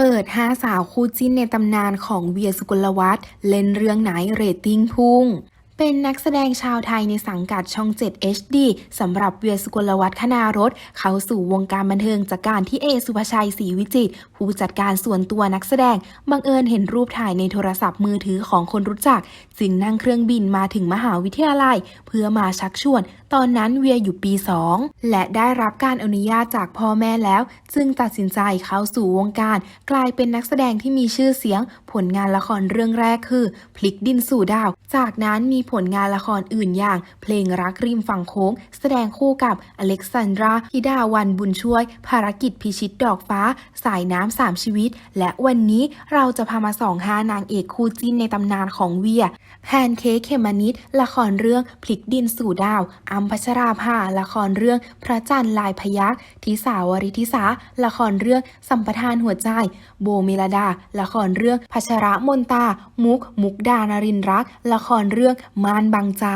เปิด 5 สาวคู่จิ้นในตำนานของเวียสุกลวัฒน์เล่นเรื่องไหนเรตติ้งพุ่ง เป็นนักแสดงชาวไทยในสังกัดช่อง 7 HD สำหรับเวียสุกลวัฒน์คณารถ เข้าสู่วงการบันเทิงจากการที่เอสุภาชัยศรีวิจิตรผู้จัดการส่วนตัวนักแสดง บังเอิญเห็นรูปถ่ายในโทรศัพท์มือถือของคนรู้จัก จึงนั่งเครื่องบินมาถึงมหาวิทยาลัย เพื่อมาชักชวน ตอนนั้นเวียอยู่ปี 2 และได้รับการอนุญาตจากพ่อแม่แล้ว จึงตัดสินใจเข้าสู่วงการ กลายเป็นนักแสดงที่มีชื่อเสียง ผลงานละครเรื่องแรกคือ พลิกดินสู่ดาว จากนั้นมีผลงานละครอื่นอย่าง เพลงรักริมฝั่งโค้ง แสดงคู่กับอเล็กซานดราธิดาวันบุญช่วย ภารกิจพิชิตดอกฟ้า สายน้ำสามชีวิต และวันนี้เราจะพามาส่องหานางเอกคู่จิ้นในตำนานของเวีย แพนเค้กเขมมะนิดละครเรื่องพลิกดินสู่ดาว อัมพัชราภาละครเรื่องพระจันทร์ลายพยักทิสาวริทิสาละครเรื่องสัมปทานหัวใจ โบเมลดา ละครเรื่องพัชระมนตา มุก มุกดานรินรัก ละครเรื่องมานบังใจ